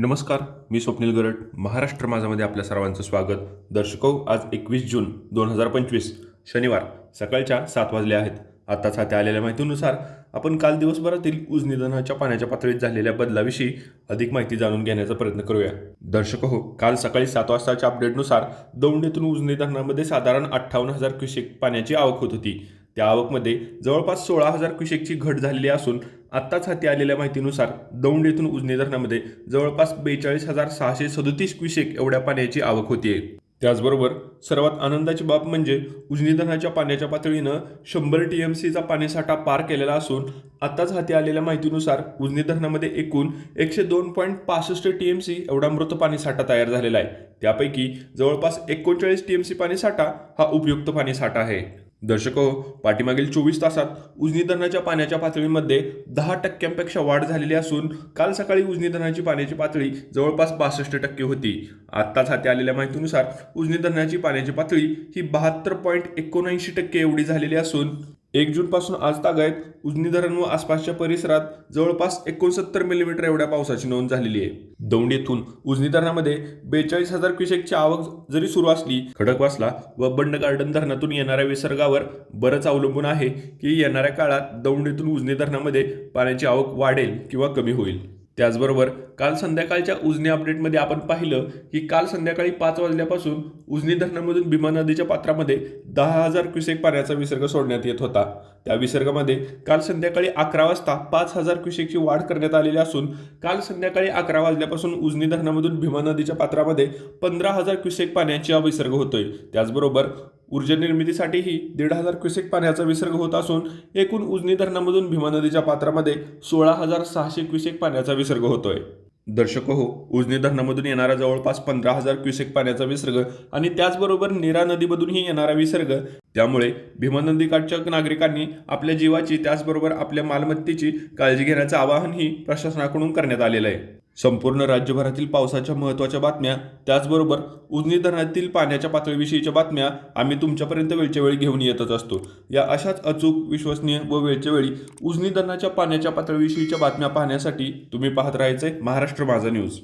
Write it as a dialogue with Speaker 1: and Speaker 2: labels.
Speaker 1: नमस्कार मी स्वप्नील गरड. महाराष्ट्र माझामध्ये आपल्या सर्वांचं स्वागत. दर्शको आज एकवीस जून दोन हजार पंचवीस शनिवार सकाळच्या सात वाजले आहेत. आत्ताच हाती आलेल्या माहितीनुसार आपण काल दिवसभरातील उजनी निधनाच्या पाण्याच्या पातळीत झालेल्या बदलाविषयी अधिक माहिती जाणून घेण्याचा प्रयत्न करूया. दर्शक हो काल सकाळी सात वाजताच्या अपडेटनुसार दौंडेतून उजनी निधनामध्ये साधारण अठ्ठावन्न हजार क्युसेक पाण्याची आवक होत होती. त्या आवकमध्ये जवळपास सोळा हजार क्युसेकची घट झालेली असून आत्ताच हाती आलेल्या माहितीनुसार दौंड येथून उजने धरणामध्ये जवळपास बेचाळीस हजार सहाशे सदोतीस क्युसेक एवढ्या पाण्याची आवक होतीये. त्याचबरोबर सर्वात आनंदाची बाब म्हणजे उजनी धरणाच्या पाण्याच्या पातळीनं शंभर टी एम सीचा पाणीसाठा पार केलेला असून आत्ताच हाती आलेल्या माहितीनुसार उजनी धरणामध्ये एकूण एकशे दोन पॉईंट पासष्ट टी एम सी एवढा मृत पाणीसाठा तयार झालेला आहे. त्यापैकी जवळपास एकोणचाळीस टी एम सी पाणीसाठा हा उपयुक्त पाणीसाठा आहे. दर्शक हो, पाठीमागील चोवीस तासात उजनी धरणाच्या पाण्याच्या पातळीमध्ये दहा टक्क्यांपेक्षा वाढ झालेली असून काल सकाळी उजनी धरणाची पाण्याची पातळी जवळपास बासष्ट टक्के होती. आत्ताच हाती आलेल्या माहितीनुसार उजनी धरणाची पाण्याची पातळी ही बहात्तर पॉईंट एकोणऐंशी टक्के एवढी झालेली असून एक जूनपासून आज तागायत उजनी धरण व आसपासच्या परिसरात जवळपास एकोणसत्तर मिलीमीटर एवढ्या पावसाची नोंद झालेली आहे. दौंड येथून उजनी धरणामध्ये बेचाळीस हजार क्युसेकची आवक जरी सुरू असली खडकवासला व बंड गार्डन धरणातून येणाऱ्या विसर्गावर बरंच अवलंबून आहे की येणाऱ्या काळात दौंड येथून उजनी धरणामध्ये पाण्याची आवक वाढेल किंवा कमी होईल. त्याचबरोबर काल संध्याकाळच्या उजनी अपडेटमध्ये आपण पाहिलं की काल संध्याकाळी पाच वाजल्यापासून उजनी धरणामधून भीमा नदीच्या पात्रामध्ये दहा हजार क्युसेक पाण्याचा विसर्ग सोडण्यात येत होता. त्या विसर्गामध्ये काल संध्याकाळी अकरा वाजता पाच हजार क्युसेकची वाढ करण्यात आलेली असून काल संध्याकाळी अकरा वाजल्यापासून उजनी धरणामधून भीमा नदीच्या पात्रामध्ये पंधरा हजार क्युसेक पाण्याचा विसर्ग होतोय. त्याचबरोबर ऊर्जा निर्मितीसाठीही दीड हजार क्युसेक पाण्याचा विसर्ग होत असून एकूण उजनी धरणामधून भीमा नदीच्या पात्रामध्ये सोळा हजार सहाशे क्युसेक पाण्याचा विसर्ग होतोय. दर्शक हो उजनी धरणामधून येणारा जवळपास पंधरा हजार क्युसेक पाण्याचा विसर्ग आणि त्याचबरोबर नीरा नदीमधूनही येणारा विसर्ग. त्यामुळे भीमा नदीकाठच्या नागरिकांनी आपल्या जीवाची त्याचबरोबर आपल्या मालमत्तेची काळजी घेण्याचं आवाहनही प्रशासनाकडून करण्यात आलेलं आहे. संपूर्ण राज्यभरातील पावसाच्या महत्त्वाच्या बातम्या त्याचबरोबर उजनी धरणातील पाण्याच्या पातळीविषयीच्या बातम्या आम्ही तुमच्यापर्यंत वेळच्या वेळी घेऊन येतच असतो. या अशाच अचूक विश्वसनीय व वेळच्या वेळी उजनी धरणाच्या पाण्याच्या पातळीविषयीच्या बातम्या पाहण्यासाठी तुम्ही पाहत राहायचे महाराष्ट्र माझा न्यूज.